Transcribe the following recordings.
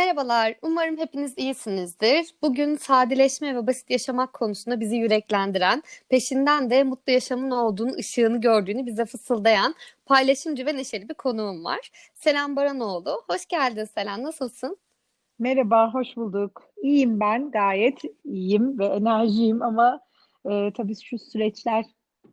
Merhabalar, umarım hepiniz iyisinizdir. Bugün sadeleşme ve basit yaşamak konusunda bizi yüreklendiren, peşinden de mutlu yaşamın olduğunu, ışığını gördüğünü bize fısıldayan paylaşımcı ve neşeli bir konuğum var. Selen Baranoğlu. Hoş geldin Selen, nasılsın? Merhaba, hoş bulduk. İyiyim ben, gayet iyiyim ve enerjiyim ama e, tabii şu süreçler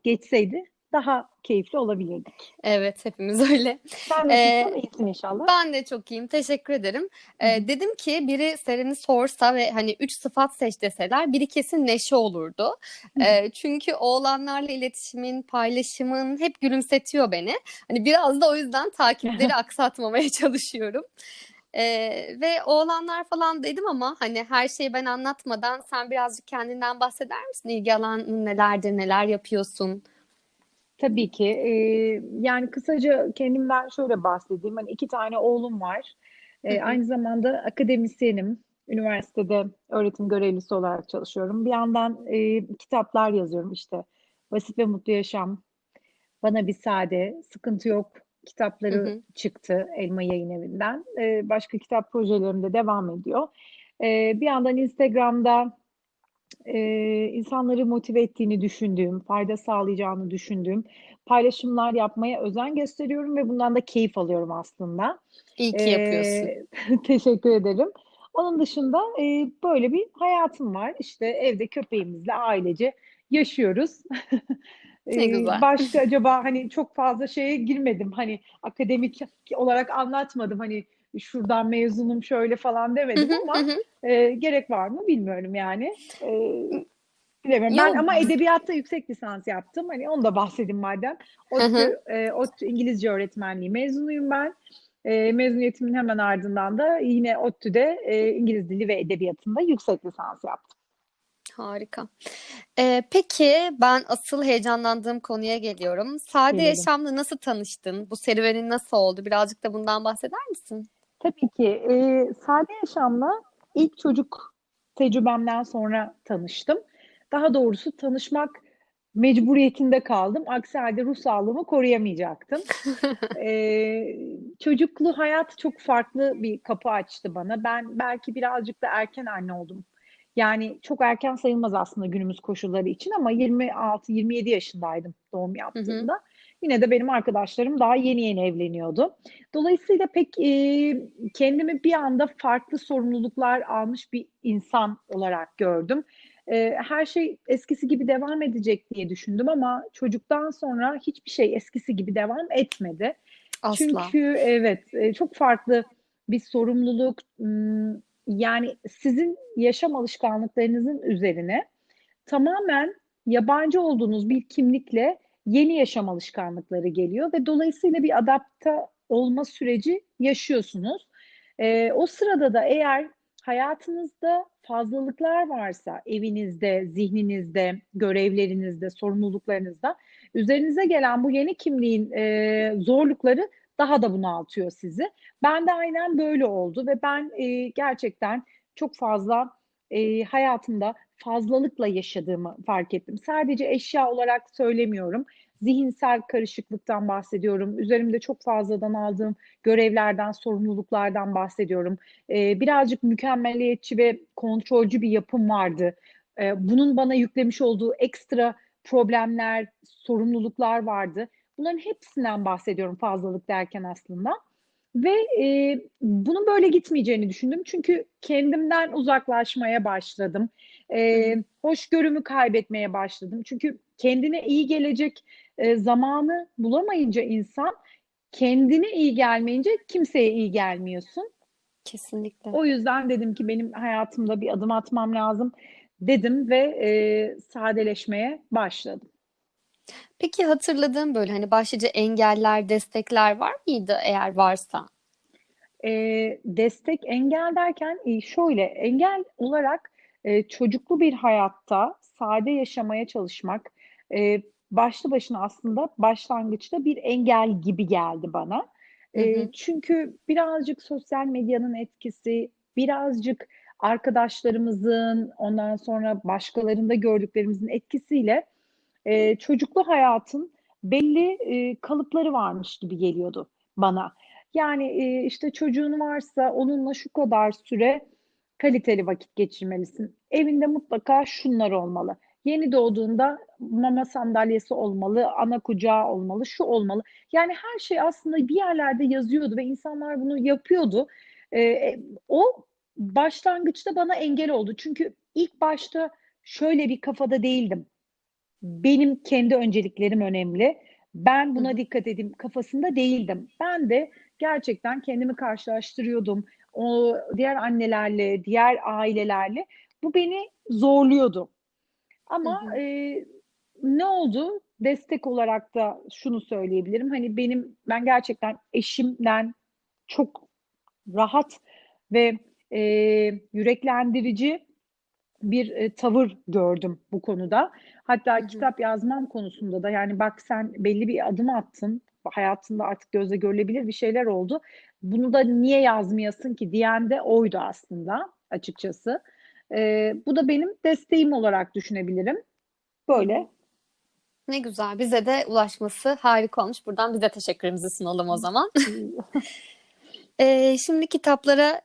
geçseydi daha keyifli olabilirdik. Evet, hepimiz öyle. Sen Ee, nasılsın? İyisin inşallah. Ben de çok iyiyim, teşekkür ederim. Ee, hı. dedim ki biri Seren'i sorsa ve hani üç sıfat seç deseler biri kesin Neşe olurdu. Hı. Ee, çünkü oğlanlarla iletişimin, paylaşımın hep gülümsetiyor beni. Hani biraz da o yüzden takipleri aksatmamaya çalışıyorum. Ee, ve oğlanlar falan dedim ama hani her şeyi ben anlatmadan sen birazcık kendinden bahseder misin? İlgi alanın nelerdir, neler yapıyorsun? Tabii ki. e, yani kısaca kendimden şöyle bahsedeyim. Hani iki tane oğlum var. Hı E, hı, aynı zamanda akademisyenim. Üniversitede öğretim görevlisi olarak çalışıyorum. Bir yandan e, kitaplar yazıyorum işte. Basit ve Mutlu Yaşam, Bana Bir Sade, Sıkıntı Yok hı kitapları hı. çıktı Elma Yayın Evi'nden. Ee, başka kitap projelerim de devam ediyor. Ee, bir yandan Instagram'da e, insanları motive ettiğini düşündüğüm, fayda sağlayacağını düşündüğüm paylaşımlar yapmaya özen gösteriyorum ve bundan da keyif alıyorum aslında. İyi ki yapıyorsun. Ee, teşekkür ederim. Onun dışında e, böyle bir hayatım var. İşte evde köpeğimizle ailece yaşıyoruz. Ne güzel. başka acaba hani çok fazla şeye girmedim. Hani akademik olarak anlatmadım. Hani şuradan mezunum şöyle falan demedim hı, ama hı e, gerek var mı bilmiyorum yani. Ee, bilemiyorum. Ben ama edebiyatta yüksek lisans yaptım. Hani onu da bahsedeyim madem. ODTÜ, e, ODTÜ İngilizce öğretmenliği mezunuyum ben. E, mezuniyetimin hemen ardından da yine ODTÜ'de e, İngiliz Dili ve Edebiyatı'nda yüksek lisans yaptım. Harika. Ee, peki ben asıl heyecanlandığım konuya geliyorum. Sade Gelelim. yaşamla nasıl tanıştın? Bu serüvenin nasıl oldu? Birazcık da bundan bahseder misin? Tabii ki e, sade yaşamla ilk çocuk tecrübemden sonra tanıştım. Daha doğrusu tanışmak mecburiyetinde kaldım. Aksi halde ruh sağlığımı koruyamayacaktım. Ee, çocuklu hayat çok farklı bir kapı açtı bana. Ben belki birazcık da erken anne oldum. Yani çok erken sayılmaz aslında günümüz koşulları için ama 26-27 yaşındaydım doğum Hı hı. Yine de benim arkadaşlarım daha yeni yeni evleniyordu. Dolayısıyla pek e, kendimi bir anda farklı sorumluluklar almış bir insan olarak gördüm. E, her şey eskisi gibi devam edecek diye düşündüm ama çocuktan sonra hiçbir şey eskisi gibi devam etmedi. Asla. Çünkü evet e, çok farklı bir sorumluluk yani sizin yaşam alışkanlıklarınızın üzerine tamamen yabancı olduğunuz bir kimlikle yeni yaşam alışkanlıkları geliyor ve dolayısıyla bir adapte olma süreci yaşıyorsunuz. Ee, o sırada da eğer hayatınızda fazlalıklar varsa, evinizde, zihninizde, görevlerinizde, sorumluluklarınızda, üzerinize gelen bu yeni kimliğin e, zorlukları daha da bunaltıyor sizi. Ben de aynen böyle oldu ve ben e, gerçekten çok fazla e, hayatımda fazlalıkla yaşadığımı fark ettim. Sadece eşya olarak söylemiyorum. Zihinsel karışıklıktan bahsediyorum. Üzerimde çok fazladan aldığım görevlerden, sorumluluklardan bahsediyorum. Ee, birazcık mükemmeliyetçi ve kontrolcü bir yapım vardı. Ee, bunun bana yüklemiş olduğu ekstra problemler, sorumluluklar vardı. Bunların hepsinden bahsediyorum fazlalık derken aslında. Ve e, bunun böyle gitmeyeceğini düşündüm. Çünkü kendimden uzaklaşmaya başladım. E, hoşgörümü kaybetmeye başladım. Çünkü kendine iyi gelecek e, zamanı bulamayınca insan kendine iyi gelmeyince kimseye iyi gelmiyorsun. Kesinlikle. O yüzden dedim ki benim hayatımda bir adım atmam lazım dedim ve e, sadeleşmeye başladım. Peki hatırladığın böyle hani başlıca engeller, destekler var mıydı eğer varsa? E, destek engel derken e, şöyle engel olarak e, çocuklu bir hayatta sade yaşamaya çalışmak e, başlı başına aslında başlangıçta bir engel gibi geldi bana. Hı E, hı. çünkü birazcık sosyal medyanın etkisi, birazcık arkadaşlarımızın, ondan sonra başkalarında gördüklerimizin etkisiyle e, çocuklu hayatın belli e, kalıpları varmış gibi geliyordu bana. Yani e, işte çocuğun varsa onunla şu kadar süre kaliteli vakit geçirmelisin. Evinde mutlaka şunlar olmalı. Yeni doğduğunda mama sandalyesi olmalı, ana kucağı olmalı, şu olmalı. Yani her şey aslında bir yerlerde yazıyordu ve insanlar bunu yapıyordu. Ee, o başlangıçta bana engel oldu. Çünkü ilk başta şöyle bir kafada değildim. Benim kendi önceliklerim önemli. Ben buna hı. dikkat edeyim kafasında değildim. Ben de gerçekten kendimi karşılaştırıyordum. O diğer annelerle, diğer ailelerle. Bu beni zorluyordu. Hı Ama hı. e, ne oldu? Destek olarak da şunu söyleyebilirim. Hani benim ben gerçekten eşimden çok rahat ve e, yüreklendirici bir e, tavır gördüm bu konuda. Hatta hı. kitap yazmam konusunda da yani bak sen belli bir adım attın. Hayatında artık gözle görülebilir bir şeyler oldu. Bunu da niye yazmayasın ki diyen de oydu aslında açıkçası. E, bu da benim desteğim olarak düşünebilirim. Böyle. Ne güzel. Bize de ulaşması harika olmuş. Buradan biz de teşekkürümüzü sunalım o zaman. Ee, şimdi kitaplara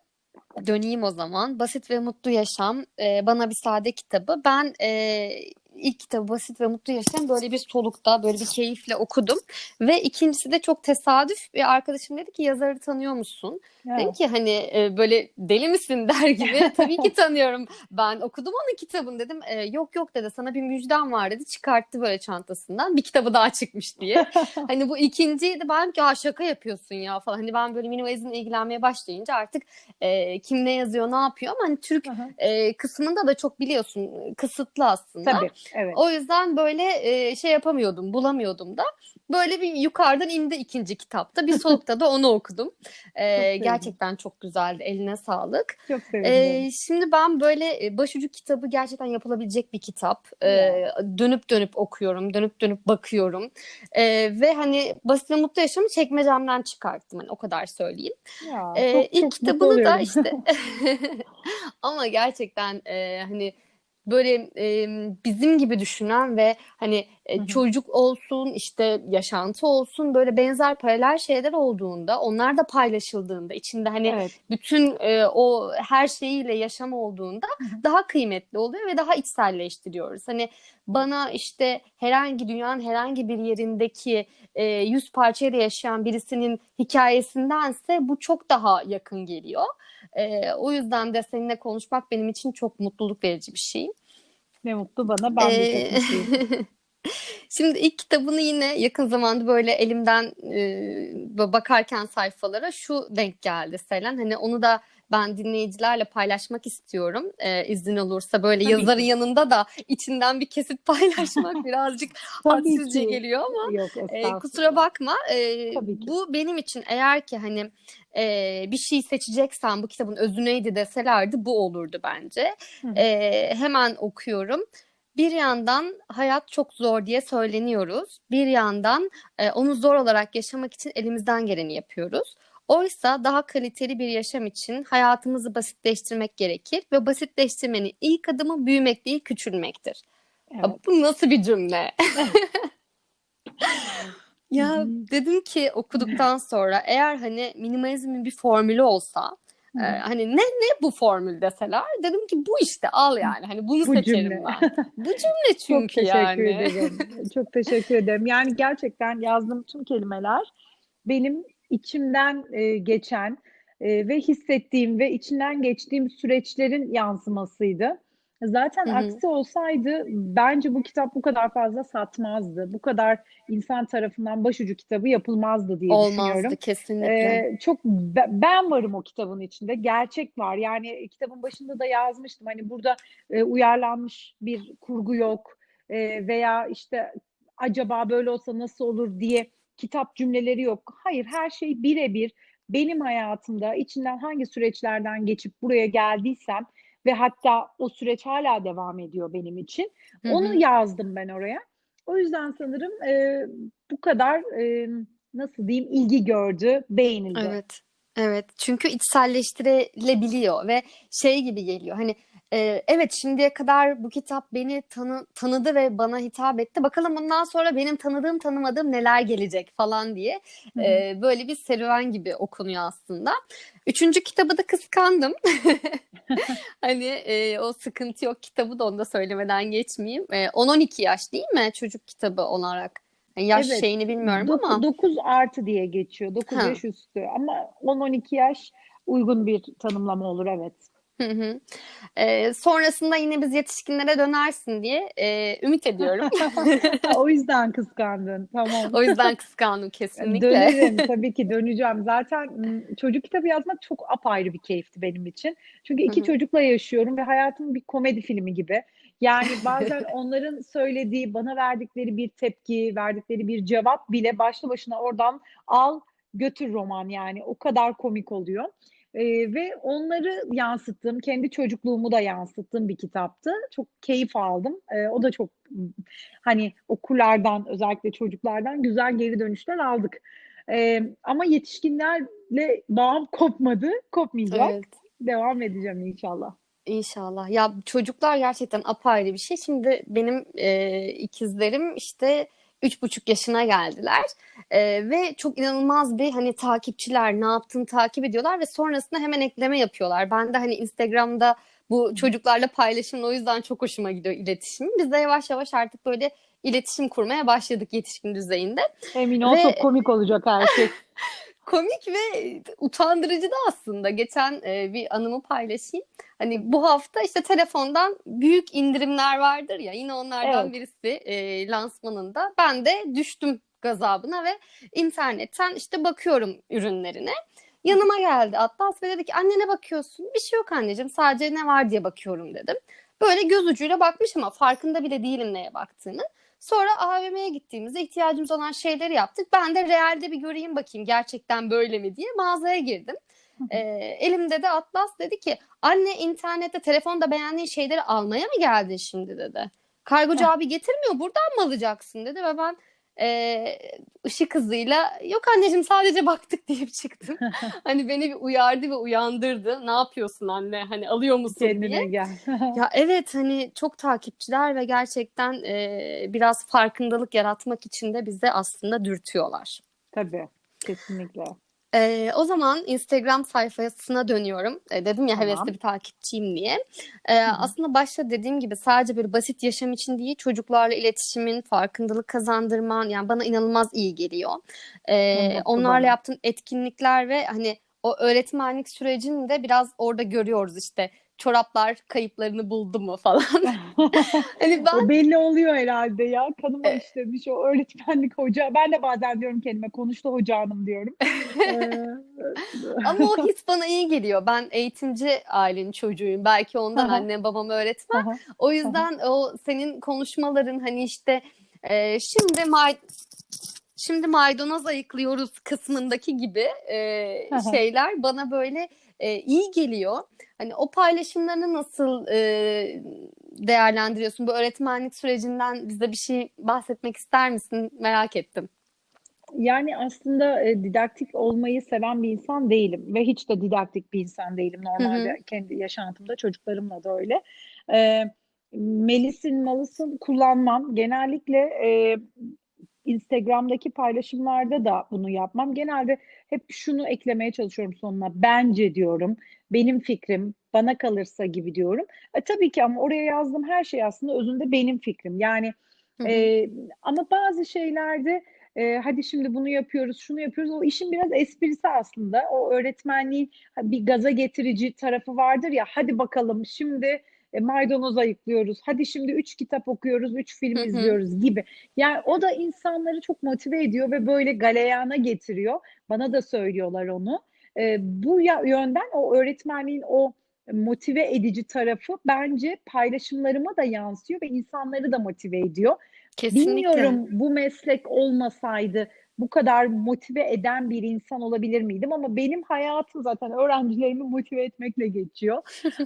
döneyim o zaman. Basit ve Mutlu Yaşam, e, Bana Bir Sade kitabı. Ben e, ilk kitabı Basit ve Mutlu Yaşam böyle bir solukta, böyle bir keyifle okudum. Ve ikincisi de çok tesadüf. Bir arkadaşım dedi ki yazarı tanıyor musun? Dedim Ya. ki hani e, böyle deli misin der gibi. Tabii ki tanıyorum. Ben okudum onun kitabını dedim. E, yok yok dedi sana bir müjdem var dedi. Çıkarttı böyle çantasından. Bir kitabı daha çıkmış diye. Hani bu ikinciydi. Ben ki şaka yapıyorsun ya falan. Hani ben böyle minimalizmle ilgilenmeye başlayınca artık e, kim ne yazıyor ne yapıyor ama hani Türk Aha. e, kısmında da çok biliyorsun kısıtlı aslında. Tabii, evet. O yüzden böyle e, şey yapamıyordum, bulamıyordum da. Böyle bir yukarıdan indi ikinci kitapta. Bir solukta da onu okudum. E, Çok gerçekten çok güzeldi. Eline sağlık. Çok sevindim. E, şimdi ben böyle e, başucu kitabı gerçekten yapılabilecek bir kitap. E, dönüp dönüp okuyorum, dönüp dönüp bakıyorum. E, ve hani Basit ve Mutlu Yaşamı çekmecemden çıkarttım. Hani o kadar söyleyeyim. Ya, E, çok ilk çok kitabını da işte ama gerçekten e, hani böyle e, bizim gibi düşünen ve hani e, Hı hı. çocuk olsun işte yaşantı olsun böyle benzer paralel şeyler olduğunda onlar da paylaşıldığında içinde hani Evet. bütün e, o her şeyiyle yaşam olduğunda Hı daha kıymetli oluyor ve daha içselleştiriyoruz. Hani bana işte herhangi dünyanın herhangi bir yerindeki e, yüz parçayla yaşayan birisinin hikayesindense bu çok daha yakın geliyor. E, o yüzden de seninle konuşmak benim için çok mutluluk verici bir şey. Ne mutlu bana. Ben E, mutluyum. Şimdi ilk kitabını yine yakın zamanda böyle elimden e, bakarken sayfalara şu denk geldi Selen. Hani onu da ben dinleyicilerle paylaşmak istiyorum. E, izin olursa böyle Tabii yazarın ki. yanında da içinden bir kesit paylaşmak birazcık hadsizce geliyor ama Yok e, kusura bakma. E, bu benim için eğer ki hani e, bir şey seçeceksen bu kitabın özü neydi deselerdi bu olurdu bence. Hı. E, hemen okuyorum. Bir yandan hayat çok zor diye söyleniyoruz. Bir yandan e, onu zor olarak yaşamak için elimizden geleni yapıyoruz. Oysa daha kaliteli bir yaşam için hayatımızı basitleştirmek gerekir ve basitleştirmenin ilk adımı büyümek değil küçülmektir. Ya Evet. Bu nasıl bir cümle? Ya dedim ki okuduktan sonra eğer hani minimalizmin bir formülü olsa E, hı. hani ne ne bu formül deseler dedim ki bu işte al yani hani bunu Bu seçerim cümle. ben. Bu cümle Çok çünkü teşekkür yani. ederim. Çok teşekkür ederim. Yani gerçekten yazdığım tüm kelimeler benim içimden e, geçen e, ve hissettiğim ve içinden geçtiğim süreçlerin yansımasıydı. Zaten Hı hı. aksi olsaydı bence bu kitap bu kadar fazla satmazdı. Bu kadar insan tarafından başucu kitabı yapılmazdı diye düşünüyorum. Olmazdı kesinlikle. Ee, çok be- ben varım o kitabın içinde. Gerçek var. Yani kitabın başında da yazmıştım. Hani burada e, uyarlanmış bir kurgu yok. E, veya işte acaba böyle olsa nasıl olur diye kitap cümleleri yok. Hayır, her şey birebir benim hayatımda içinden hangi süreçlerden geçip buraya geldiysem ve hatta o süreç hala devam ediyor benim için. Hı Onu yazdım ben oraya. O yüzden sanırım e, bu kadar e, nasıl diyeyim ilgi gördü, beğenildi. Evet. Evet. Çünkü içselleştirilebiliyor ve şey gibi geliyor. Hani Ee, evet şimdiye kadar bu kitap beni tanı, tanıdı ve bana hitap etti. Bakalım bundan sonra benim tanıdığım tanımadığım neler gelecek falan diye Hı hı. e, böyle bir serüven gibi okunuyor aslında. Üçüncü kitabı da kıskandım. Hani e, o sıkıntı yok kitabı da onu da söylemeden geçmeyeyim. E, 10-12 yaş değil mi çocuk kitabı olarak? Yani yaş Evet. şeyini bilmiyorum ama. 9 artı diye geçiyor. 9 Ha. yaş üstü ama 10-12 yaş uygun bir tanımlama olur evet. Hı hı. E, sonrasında yine biz yetişkinlere dönersin diye e, ümit ediyorum. O yüzden kıskandın. Tamam. O yüzden kıskandım kesinlikle. Dönerim tabii ki döneceğim. Zaten çocuk kitabı yazmak çok apayrı bir keyifti benim için. Çünkü iki Hı hı. çocukla yaşıyorum ve hayatım bir komedi filmi gibi. Yani bazen onların söylediği, bana verdikleri bir tepki, verdikleri bir cevap bile başlı başına oradan al götür roman yani. O kadar komik oluyor. Ee, ve onları yansıttığım, kendi çocukluğumu da yansıttığım bir kitaptı. Çok keyif aldım. Ee, o da çok hani okurlardan, özellikle çocuklardan güzel geri dönüşler aldık. Ee, ama yetişkinlerle bağım kopmadı, kopmayacak. Evet. Devam edeceğim inşallah. İnşallah. Ya çocuklar gerçekten apayrı bir şey. Şimdi benim e, ikizlerim işte üç buçuk yaşına geldiler E, ve çok inanılmaz bir hani takipçiler ne yaptığını takip ediyorlar ve sonrasında hemen ekleme yapıyorlar. Ben de hani Instagram'da bu çocuklarla paylaşımla o yüzden çok hoşuma gidiyor iletişim. Biz de yavaş yavaş artık böyle iletişim kurmaya başladık yetişkin düzeyinde. Emin ol Ve- çok komik olacak her şey. Komik ve utandırıcı da aslında. Geçen e, bir anımı paylaşayım. Hani bu hafta işte telefondan büyük indirimler vardır ya yine onlardan Evet. birisi e, lansmanında. Ben de düştüm gazabına ve internetten işte bakıyorum ürünlerine. Yanıma geldi Atlas ve dedi ki anne ne bakıyorsun? Bir şey yok anneciğim sadece ne var diye bakıyorum dedim. Böyle göz ucuyla bakmış ama farkında bile değilim neye baktığını. Sonra AVM'ye gittiğimizde ihtiyacımız olan şeyleri yaptık. Ben de realde bir göreyim bakayım gerçekten böyle mi diye mağazaya girdim. Ee, elimde de Atlas dedi ki anne internette telefonda beğendiğin şeyleri almaya mı geldin şimdi dedi. Kargocu abi getirmiyor buradan mı alacaksın dedi ve ben e, ışık hızıyla yok anneciğim sadece baktık deyip çıktım. Hani beni bir uyardı ve uyandırdı. Ne yapıyorsun anne hani alıyor musun diye. Kendine gel. Ya evet hani çok takipçiler ve gerçekten e, biraz farkındalık yaratmak için de bizi aslında dürtüyorlar. Tabii, kesinlikle. E, o zaman Instagram sayfasına dönüyorum. E, dedim ya Tamam. hevesli bir takipçiyim diye. E, hı. aslında başta dediğim gibi sadece bir basit yaşam için değil çocuklarla iletişimin, farkındalık kazandırman yani bana inanılmaz iyi geliyor. E, Ne mutlu onlarla yaptığın etkinlikler ve hani o öğretmenlik sürecini de biraz orada görüyoruz işte çoraplar kayıplarını buldu mu falan. Hani ben O belli oluyor herhalde ya. Kanıma E- işlemiş o öğretmenlik hoca. Ben de bazen diyorum kendime konuştu hoca hanım diyorum. Ee, ama o his bana iyi geliyor. Ben eğitimci ailenin çocuğuyum. Belki ondan Aha. annem babam öğretmen. aha. O yüzden o senin konuşmaların hani işte e, şimdi may şimdi maydanoz ayıklıyoruz kısmındaki gibi e, şeyler bana böyle e, iyi geliyor. Hani o paylaşımlarını nasıl e, değerlendiriyorsun? Bu öğretmenlik sürecinden bize bir şey bahsetmek ister misin? Merak ettim. Yani aslında e, didaktik olmayı seven bir insan değilim ve hiç de didaktik bir insan değilim normalde kendi yaşantımda çocuklarımla da öyle. E, Melis'in malısın kullanmam. Genellikle e, Instagram'daki paylaşımlarda da bunu yapmam. Genelde hep şunu eklemeye çalışıyorum sonuna. Bence diyorum, benim fikrim, bana kalırsa gibi diyorum. E, tabii ki ama oraya yazdığım her şey aslında özünde benim fikrim. Yani Hı hı. e, ama bazı şeylerde e, hadi şimdi bunu yapıyoruz, şunu yapıyoruz. O işin biraz esprisi aslında. O öğretmenliğin bir gaza getirici tarafı vardır ya. Hadi bakalım şimdi e, maydanoz ayıklıyoruz. Hadi şimdi üç kitap okuyoruz, üç film Hı hı. izliyoruz gibi. Yani o da insanları çok motive ediyor ve böyle galeyana getiriyor. Bana da söylüyorlar onu. E, bu yönden o öğretmenliğin o motive edici tarafı bence paylaşımlarıma da yansıyor ve insanları da motive ediyor. Kesinlikle. Bilmiyorum bu meslek olmasaydı bu kadar motive eden bir insan olabilir miydim ama benim hayatım zaten öğrencilerimi motive etmekle geçiyor.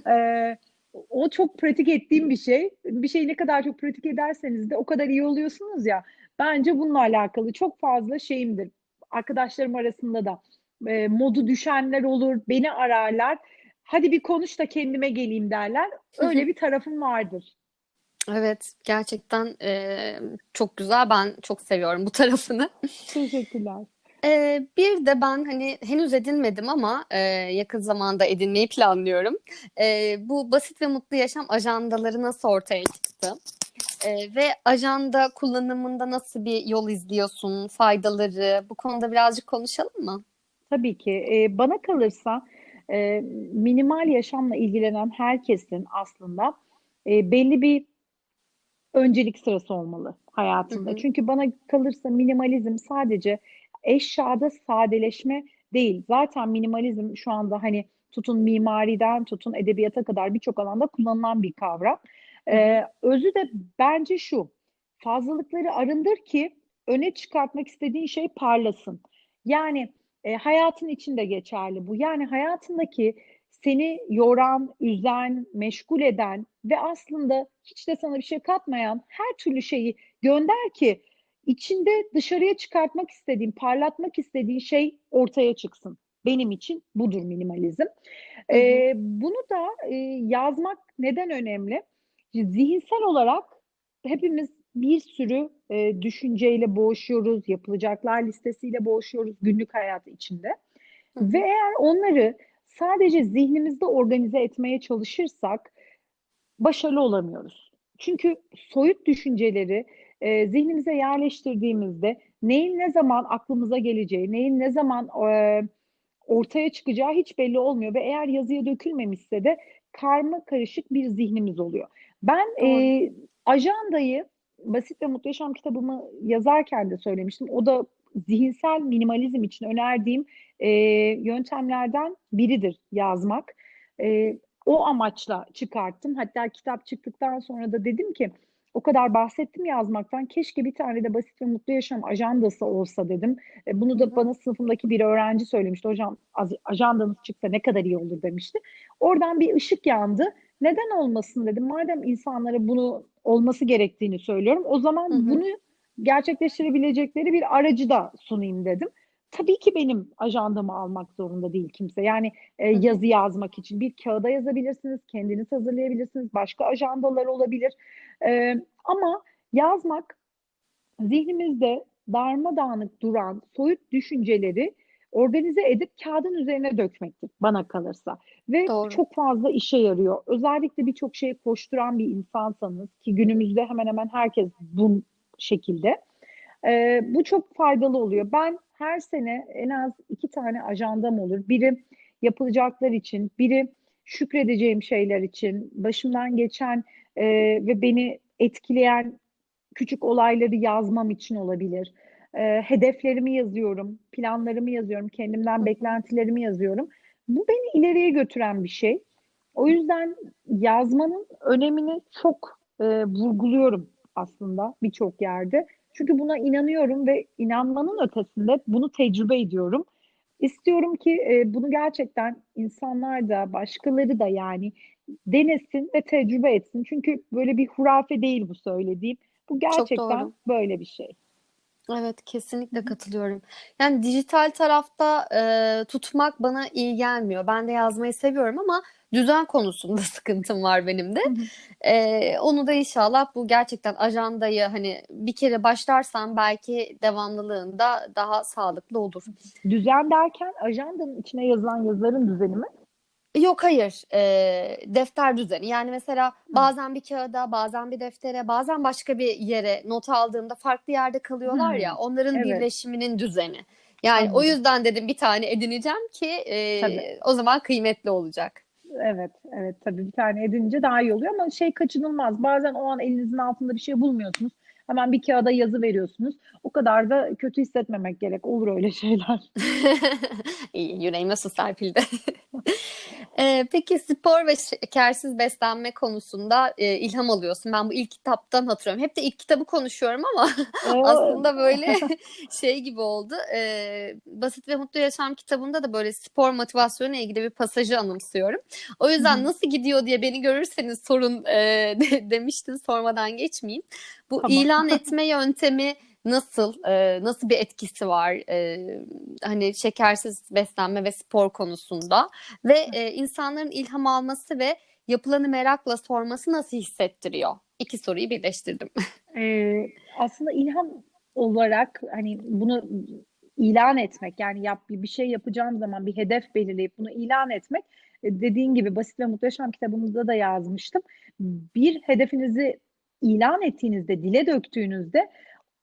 Ee, o çok pratik ettiğim bir şey. Bir şeyi ne kadar çok pratik ederseniz de o kadar iyi oluyorsunuz ya. Bence bununla alakalı çok fazla şeyimdir. Arkadaşlarım arasında da e, modu düşenler olur, beni ararlar. hadi bir konuş da kendime geleyim derler. Öyle bir tarafım vardır. Evet, gerçekten eee, çok güzel. Ben çok seviyorum bu tarafını. Teşekkürler. Ee, bir de ben hani henüz edinmedim ama e, yakın zamanda edinmeyi planlıyorum. Ee, bu basit ve mutlu yaşam ajandaları nasıl ortaya çıktı? Ee, ve ajanda kullanımında nasıl bir yol izliyorsun, faydaları? Bu konuda birazcık konuşalım mı? Tabii ki. Ee, bana kalırsa e, minimal yaşamla ilgilenen herkesin aslında e, belli bir öncelik sırası olmalı Hı hayatında. hı. Çünkü bana kalırsa minimalizm sadece eşyada sadeleşme değil. Zaten minimalizm şu anda hani tutun mimariden tutun edebiyata kadar birçok alanda kullanılan bir kavram. Ee, özü de bence şu. Fazlalıkları arındır ki öne çıkartmak istediğin şey parlasın. Yani e, hayatın içinde geçerli bu. Yani hayatındaki seni yoran, üzen, meşgul eden ve aslında hiç de sana bir şey katmayan her türlü şeyi gönder ki içinde dışarıya çıkartmak istediğin, parlatmak istediğin şey ortaya çıksın. Benim için budur minimalizm. Hı hı. Ee, bunu da e, yazmak neden önemli? Zihinsel olarak hepimiz bir sürü e, düşünceyle boğuşuyoruz, yapılacaklar listesiyle boğuşuyoruz günlük hayat içinde. Hı Ve eğer onları sadece zihnimizde organize etmeye çalışırsak başarılı olamıyoruz. Çünkü soyut düşünceleri e, zihnimize yerleştirdiğimizde neyin ne zaman aklımıza geleceği, neyin ne zaman e, ortaya çıkacağı hiç belli olmuyor ve eğer yazıya dökülmemişse de karma karışık bir zihnimiz oluyor. Ben Doğru. e, ajandayı Basit ve Mutlu Yaşam kitabımı yazarken de söylemiştim. O da zihinsel minimalizm için önerdiğim e, yöntemlerden biridir yazmak. E, o amaçla çıkarttım. Hatta kitap çıktıktan sonra da dedim ki o kadar bahsettim yazmaktan. Keşke bir tane de basit ve mutlu yaşam ajandası olsa dedim. E, bunu da bana sınıfımdaki bir öğrenci söylemişti. Hocam ajandanız çıksa ne kadar iyi olur demişti. Oradan bir ışık yandı. Neden olmasın dedim. Madem insanlara bunu olması gerektiğini söylüyorum, o zaman hı. bunu gerçekleştirebilecekleri bir aracı da sunayım dedim. Tabii ki benim ajandamı almak zorunda değil kimse. Yani e, yazı yazmak için bir kağıda yazabilirsiniz, kendiniz hazırlayabilirsiniz, başka ajandalar olabilir. E, ama yazmak zihnimizde darmadağınık duran soyut düşünceleri organize edip kağıdın üzerine dökmektir bana kalırsa. Ve Doğru. çok fazla işe yarıyor. Özellikle birçok şeye koşturan bir insansanız ki günümüzde hemen hemen herkes bu şekilde. Ee, bu çok faydalı oluyor. Ben her sene en az iki tane ajandam olur. Biri yapılacaklar için, biri şükredeceğim şeyler için, başımdan geçen e, ve beni etkileyen küçük olayları yazmam için olabilir. Ee, hedeflerimi yazıyorum, planlarımı yazıyorum, kendimden beklentilerimi yazıyorum. Bu beni ileriye götüren bir şey. O yüzden yazmanın önemini çok e, vurguluyorum aslında birçok yerde. Çünkü buna inanıyorum ve inanmanın ötesinde bunu tecrübe ediyorum. İstiyorum ki e, bunu gerçekten insanlar da başkaları da yani denesin ve tecrübe etsin. Çünkü böyle bir hurafe değil bu söylediğim. Bu gerçekten böyle bir şey. Evet, kesinlikle katılıyorum. Yani dijital tarafta e, tutmak bana iyi gelmiyor. Ben de yazmayı seviyorum ama düzen konusunda sıkıntım var benim de. Hı hı. Onu da inşallah bu gerçekten ajandayı hani bir kere başlarsam belki devamlılığında daha sağlıklı olur. Düzen derken ajandanın içine yazılan yazıların düzeni mi? Yok hayır e, defter düzeni yani mesela bazen bir kağıda bazen bir deftere bazen başka bir yere not aldığımda farklı yerde kalıyorlar ya onların Evet, birleşiminin düzeni. Yani o anladım. yüzden dedim bir tane edineceğim ki e, Tabii. o zaman kıymetli olacak. Evet, evet tabii bir tane edinince daha iyi oluyor ama şey kaçınılmaz. Bazen o an elinizin altında bir şey bulmuyorsunuz. Hemen bir kağıda yazı veriyorsunuz. O kadar da kötü hissetmemek gerek. Olur öyle şeyler. İyi, yüreğime su serpildi. Ee, peki spor ve şekersiz beslenme konusunda e, ilham alıyorsun. Ben bu ilk kitaptan hatırlıyorum. Hep de ilk kitabı konuşuyorum ama aslında böyle şey gibi oldu. Ee, Basit ve Mutlu Yaşam kitabında da böyle spor motivasyonuyla ilgili bir pasajı anımsıyorum. O yüzden nasıl gidiyor diye beni görürseniz sorun e, de- demiştin sormadan geçmeyeyim. Bu Tamam. ilan etme yöntemi nasıl e, nasıl bir etkisi var e, hani şekersiz beslenme ve spor konusunda ve e, insanların ilham alması ve yapılanı merakla sorması nasıl hissettiriyor? İki soruyu birleştirdim. Ee, aslında ilham olarak hani bunu ilan etmek yani yap bir şey yapacağım zaman bir hedef belirleyip bunu ilan etmek e, dediğin gibi Basit ve Muhteşem kitabımızda da yazmıştım. Bir hedefinizi ilan ettiğinizde, dile döktüğünüzde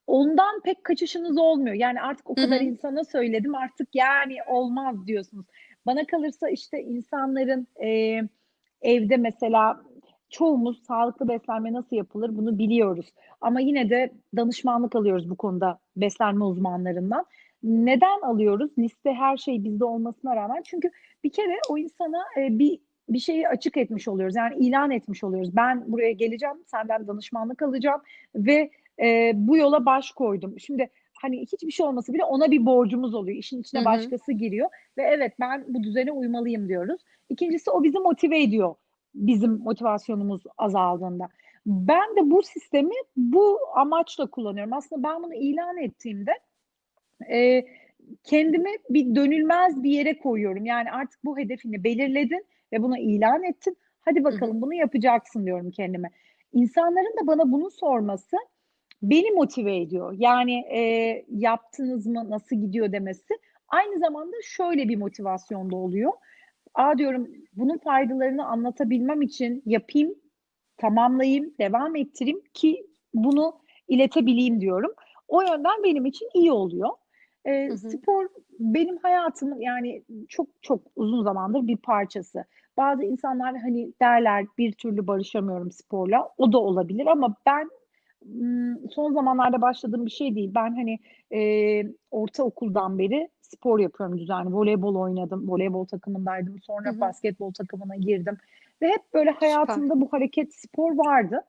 ondan pek kaçışınız olmuyor. Yani artık o kadar hı. insana söyledim artık yani olmaz diyorsunuz. Bana kalırsa işte insanların e, evde mesela çoğumuz sağlıklı beslenme nasıl yapılır bunu biliyoruz. Ama yine de danışmanlık alıyoruz bu konuda beslenme uzmanlarından. Neden alıyoruz? Liste her şey bizde olmasına rağmen. Çünkü bir kere o insana e, bir bir şeyi açık etmiş oluyoruz. Yani ilan etmiş oluyoruz. Ben buraya geleceğim, senden danışmanlık alacağım ve e, bu yola baş koydum. Şimdi hani hiçbir şey olmasa bile ona bir borcumuz oluyor. İşin içine Hı hı. başkası giriyor ve evet ben bu düzene uymalıyım diyoruz. İkincisi o bizi motive ediyor. Bizim motivasyonumuz azaldığında. Ben de bu sistemi bu amaçla kullanıyorum. Aslında ben bunu ilan ettiğimde e, kendimi bir dönülmez bir yere koyuyorum. Yani artık bu hedefini belirledin ve bunu ilan ettin. Hadi bakalım bunu yapacaksın diyorum kendime. İnsanların da bana bunu sorması beni motive ediyor. Yani e, yaptınız mı, nasıl gidiyor demesi. Aynı zamanda şöyle bir motivasyon da oluyor. Aa diyorum bunun faydalarını anlatabilmem için yapayım, tamamlayayım, devam ettireyim ki bunu iletebileyim diyorum. O yönden benim için iyi oluyor. Ee, Hı hı. spor benim hayatımın yani çok çok uzun zamandır bir parçası. Bazı insanlar hani derler bir türlü barışamıyorum sporla. O da olabilir ama ben son zamanlarda başladığım bir şey değil. Ben hani e, ortaokuldan beri spor yapıyorum düzenli. Voleybol oynadım. Voleybol takımındaydım. Sonra Hı hı. basketbol takımına girdim. Ve hep böyle Süper. hayatımda bu hareket spor vardı.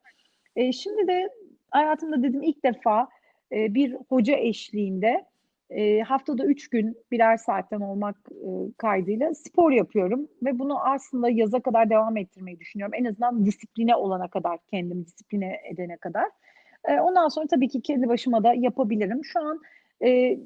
E, şimdi de hayatımda dedim ilk defa e, bir hoca eşliğinde e, haftada üç gün birer saatten olmak e, kaydıyla spor yapıyorum ve bunu aslında yaza kadar devam ettirmeyi düşünüyorum. En azından disipline olana kadar, kendim disipline edene kadar. E, ondan sonra tabii ki kendi başıma da yapabilirim. Şu an e,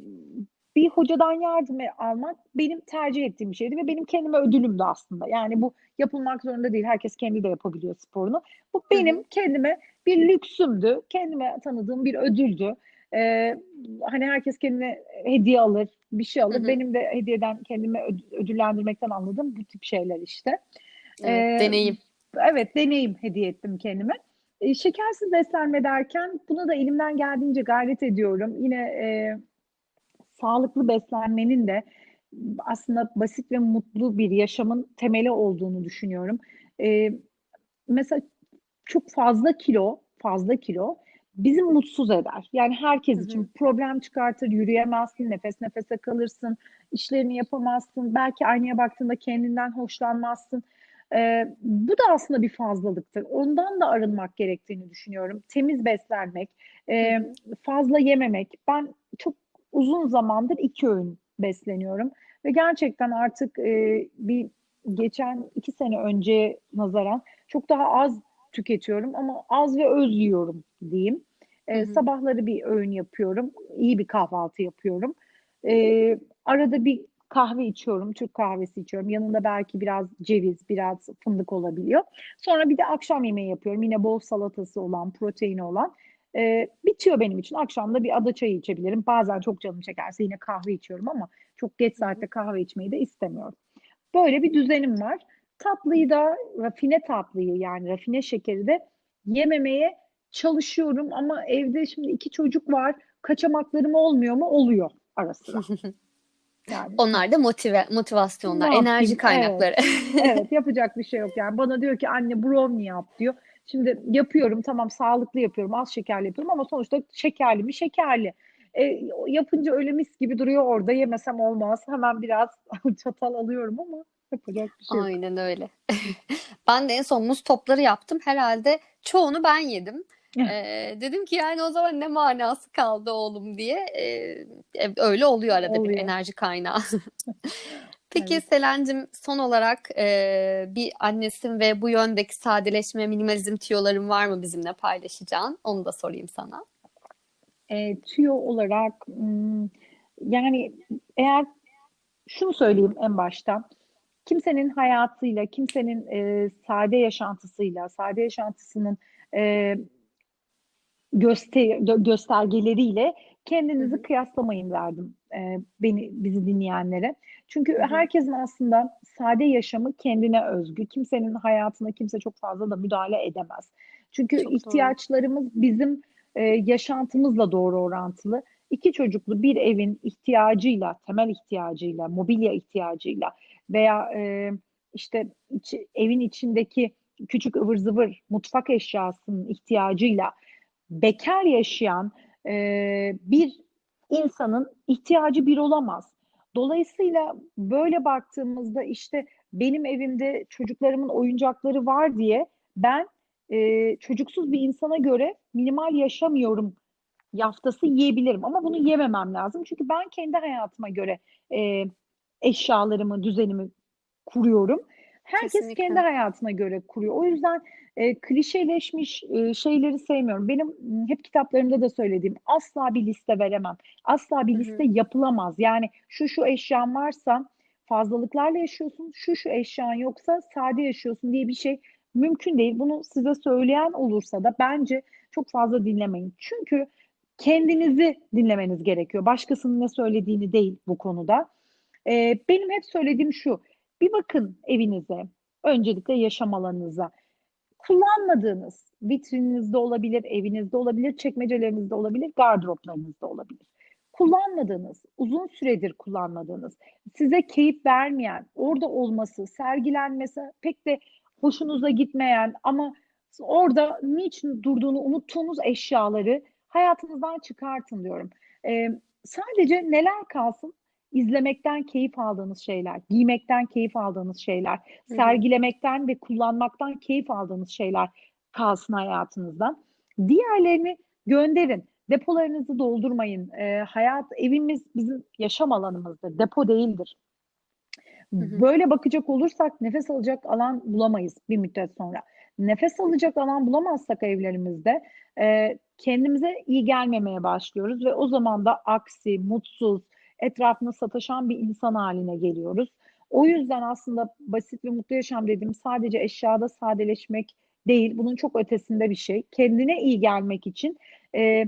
bir hocadan yardım almak benim tercih ettiğim bir şeydi ve benim kendime ödülümdü aslında. Yani bu yapılmak zorunda değil. Herkes kendi de yapabiliyor sporunu. Bu benim kendime bir lüksümdü. Kendime tanıdığım bir ödüldü. Ee, hani herkes kendine hediye alır, bir şey Hı alır. hı. Benim de hediyeden kendimi öd- ödüllendirmekten anladığım bu tip şeyler işte. Evet, Ee, deneyim. evet, deneyim hediye ettim kendime. Ee, şekersiz beslenme derken buna da elimden geldiğince gayret ediyorum. Yine e, sağlıklı beslenmenin de aslında basit ve mutlu bir yaşamın temeli olduğunu düşünüyorum. Ee, mesela çok fazla kilo, fazla kilo bizi mutsuz eder. Yani herkes hı. için problem çıkartır, yürüyemezsin, nefes nefese kalırsın, işlerini yapamazsın, belki aynaya baktığında kendinden hoşlanmazsın. Ee, bu da aslında bir fazlalıktır. Ondan da arınmak gerektiğini düşünüyorum. Temiz beslenmek, e, fazla yememek. Ben çok uzun zamandır iki öğün besleniyorum ve gerçekten artık e, bir geçen iki sene önce nazaran çok daha az tüketiyorum ama az ve öz yiyorum diyeyim. E, sabahları bir öğün yapıyorum, iyi bir kahvaltı yapıyorum. E, arada bir kahve içiyorum, Türk kahvesi içiyorum. Yanında belki biraz ceviz, biraz fındık olabiliyor. Sonra bir de akşam yemeği yapıyorum. Yine bol salatası olan, proteini olan. E, bitiyor benim için. Akşam da bir ada çayı içebilirim. Bazen çok canım çekerse yine kahve içiyorum ama çok geç saatte kahve içmeyi de istemiyorum. Böyle bir düzenim var. Tatlıyı da rafine tatlıyı yani rafine şekeri de yememeye çalışıyorum ama evde şimdi iki çocuk var. Kaçamaklarım olmuyor mu? Oluyor ara sıra. Yani Onlar da motive, motivasyonlar, ne enerji yapayım? Evet. kaynakları. Evet, yapacak bir şey yok yani. Bana diyor ki anne brownie yap diyor. Şimdi yapıyorum tamam sağlıklı yapıyorum, az şekerli yapıyorum ama sonuçta şekerli mi şekerli. E, yapınca öyle mis gibi duruyor orada yemesem olmaz. Hemen biraz çatal alıyorum ama yapacak bir şey yok. Aynen öyle. Ben de en son muz topları yaptım. Herhalde çoğunu ben yedim. Ee, dedim ki yani o zaman ne manası kaldı oğlum diye. Ee, öyle oluyor arada bir Oluyor. enerji kaynağı. Peki Evet. Selen'cim son olarak e, bir annesin ve bu yöndeki sadeleşme, minimalizm tiyoların var mı bizimle paylaşacağın? Onu da sorayım sana. E, tüyo olarak hmm, yani eğer şunu söyleyeyim en başta. Kimsenin hayatıyla, kimsenin e, sade yaşantısıyla, sade yaşantısının e, göster gö- göstergeleriyle kendinizi Hı hı. kıyaslamayın derdim e, beni bizi dinleyenlere. Çünkü Hı hı. herkesin aslında sade yaşamı kendine özgü. Kimsenin hayatına kimse çok fazla da müdahale edemez. Çünkü Çok doğru. ihtiyaçlarımız bizim e, yaşantımızla doğru orantılı. İki çocuklu bir evin ihtiyacıyla, temel ihtiyacıyla, mobilya ihtiyacıyla veya e, işte içi- evin içindeki küçük ıvır zıvır mutfak eşyasının ihtiyacıyla bekar yaşayan e, bir insanın ihtiyacı bir olamaz. Dolayısıyla böyle baktığımızda işte benim evimde çocuklarımın oyuncakları var diye ben e, çocuksuz bir insana göre minimal yaşamıyorum yaftası yiyebilirim ama bunu yememem lazım. Çünkü ben kendi hayatıma göre e, eşyalarımı, düzenimi kuruyorum. Herkes Kesinlikle. kendi hayatına göre kuruyor. O yüzden e, klişeleşmiş e, şeyleri sevmiyorum. Benim hep kitaplarımda da söylediğim asla bir liste veremem. Asla bir liste yapılamaz. Yani şu şu eşyan varsa fazlalıklarla yaşıyorsun, şu şu eşyan yoksa sade yaşıyorsun diye bir şey mümkün değil. Bunu size söyleyen olursa da bence çok fazla dinlemeyin. Çünkü kendinizi dinlemeniz gerekiyor. Başkasının ne söylediğini değil bu konuda. Ee, benim hep söylediğim şu. Bir bakın evinize, öncelikle yaşam alanınıza. Kullanmadığınız vitrininizde olabilir, evinizde olabilir, çekmecelerinizde olabilir, gardıroplarınızda olabilir. Kullanmadığınız, uzun süredir kullanmadığınız, size keyif vermeyen, orada olması, sergilenmesi pek de hoşunuza gitmeyen ama orada niçin durduğunu unuttuğunuz eşyaları hayatınızdan çıkartın diyorum. Ee, sadece neler kalsın? İzlemekten keyif aldığınız şeyler, giymekten keyif aldığınız şeyler, Hı sergilemekten ve kullanmaktan keyif aldığınız şeyler kalsın hayatınızdan. Diğerlerini gönderin. Depolarınızı doldurmayın. Ee, hayat, evimiz bizim yaşam alanımızdır. Depo değildir. Böyle bakacak olursak nefes alacak alan bulamayız bir müddet sonra. Nefes alacak alan bulamazsak evlerimizde e, kendimize iyi gelmemeye başlıyoruz ve o zaman da aksi, mutsuz, etrafına sataşan bir insan haline geliyoruz. O yüzden aslında basit ve mutlu yaşam dediğim sadece eşyada sadeleşmek değil, bunun çok ötesinde bir şey. Kendine iyi gelmek için e,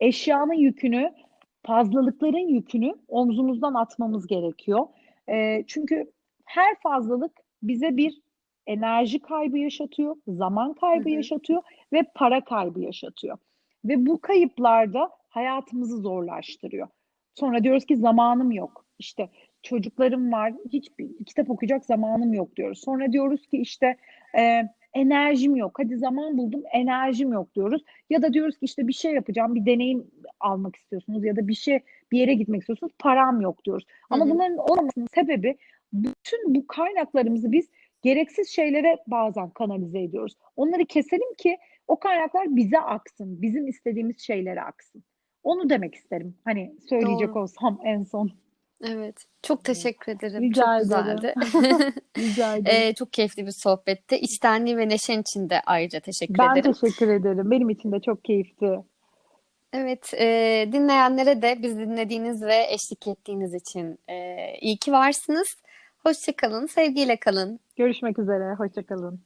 eşyanın yükünü, fazlalıkların yükünü omzumuzdan atmamız gerekiyor. E, çünkü her fazlalık bize bir enerji kaybı yaşatıyor, zaman kaybı hı. yaşatıyor ve para kaybı yaşatıyor. Ve bu kayıplar da hayatımızı zorlaştırıyor. Sonra diyoruz ki zamanım yok. İşte çocuklarım var, hiç kitap okuyacak zamanım yok diyoruz. Sonra diyoruz ki işte e, enerjim yok. Hadi zaman buldum, enerjim yok diyoruz. Ya da diyoruz ki işte bir şey yapacağım, bir deneyim almak istiyorsunuz ya da bir şey bir yere gitmek istiyorsunuz, param yok diyoruz. Ama hı. bunların olmamasının sebebi bütün bu kaynaklarımızı biz gereksiz şeylere bazen kanalize ediyoruz. Onları keselim ki o kaynaklar bize aksın, bizim istediğimiz şeylere aksın. Onu demek isterim. Hani söyleyecek Doğru. olsam en son. Evet. Çok teşekkür ederim. Çok Rica ederim. güzeldi. Rica ederim. Ee, çok keyifli bir sohbetti. İçtenliği ve neşen için de ayrıca teşekkür Ben ederim. teşekkür ederim. Benim için de çok keyifli. Evet, e, dinleyenlere de biz dinlediğiniz ve eşlik ettiğiniz için e, iyi ki varsınız. Hoşça kalın, sevgiyle kalın. Görüşmek üzere. Hoşça kalın.